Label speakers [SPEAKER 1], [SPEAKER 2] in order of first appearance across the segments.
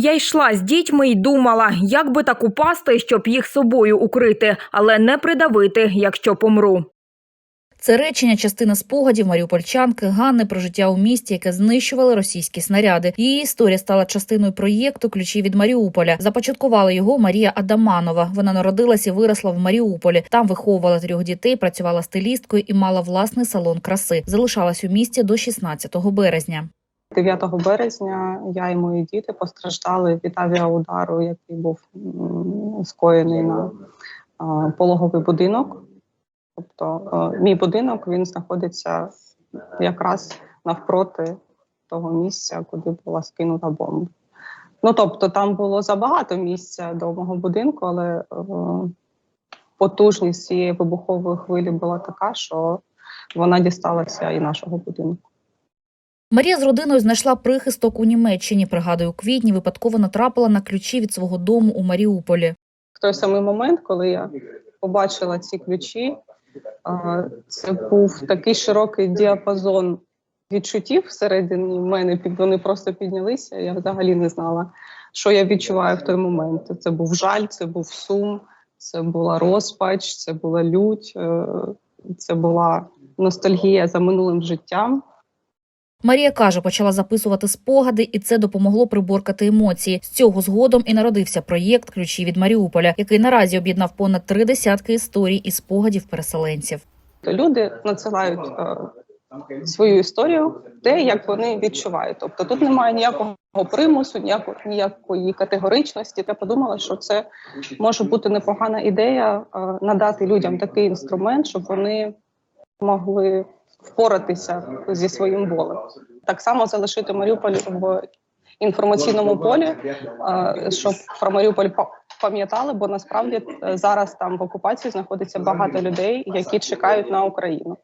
[SPEAKER 1] Я йшла з дітьми і думала, як би так упасти, щоб їх собою укрити, але не придавити, якщо помру.
[SPEAKER 2] Це речення частина спогадів маріупольчанки Ганни про життя у місті, яке знищували російські снаряди. Її історія стала частиною проєкту Ключі від Маріуполя. Започаткувала його Марія Адаманова. Вона народилась і виросла в Маріуполі. Там виховувала трьох дітей, працювала стилісткою і мала власний салон краси. Залишалась у місті до 16 березня.
[SPEAKER 3] 9 березня я і мої діти постраждали від авіаудару, який був скоєний на пологовий будинок. Тобто мій будинок він знаходиться якраз навпроти того місця, куди була скинута бомба. Ну тобто, там було забагато місця до мого будинку, але е, потужність цієї вибухової хвилі була така, що вона дісталася і нашого будинку.
[SPEAKER 2] Марія з родиною знайшла прихисток у Німеччині. Пригадую, у квітні випадково натрапила на ключі від свого дому у Маріуполі.
[SPEAKER 3] в той самий момент, коли я побачила ці ключі, це був такий широкий діапазон відчуттів всередині мене. Вони просто піднялися. Я взагалі не знала, що я відчуваю в той момент. Це був жаль, це був сум, це була розпач, це була лють, е, це була ностальгія за минулим життям.
[SPEAKER 2] Марія каже, почала записувати спогади, і це допомогло приборкати емоції. З цього згодом і народився проєкт Ключі від Маріуполя, який наразі об'єднав понад три десятки історій і спогадів переселенців.
[SPEAKER 3] Люди надсилають е, свою історію, те, як вони відчувають. Тобто тут немає ніякого примусу, ніякої, ніякої категоричності. Я подумала, що це може бути непогана ідея е, надати людям такий інструмент, щоб вони могли впоратися зі своїм болем. Так само залишити Маріуполь в інформаційному полі, щоб про Маріуполь па- пам'ятали, бо насправді е, зараз там в окупації знаходиться багато людей, які чекають на Україну.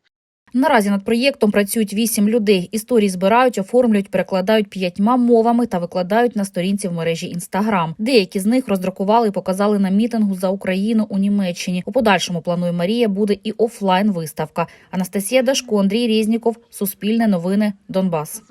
[SPEAKER 2] Наразі над проєктом працюють вісім людей. Історії збирають, оформлюють, перекладають п'ятьма мовами та викладають на сторінці в мережі Інстаграм. Деякі з них роздрукували і показали на мітингу за Україну у Німеччині. У подальшому планує Марія буде і офлайн виставка. Анастасія Дашко, Андрій Резніков, Суспільне новини, Донбас.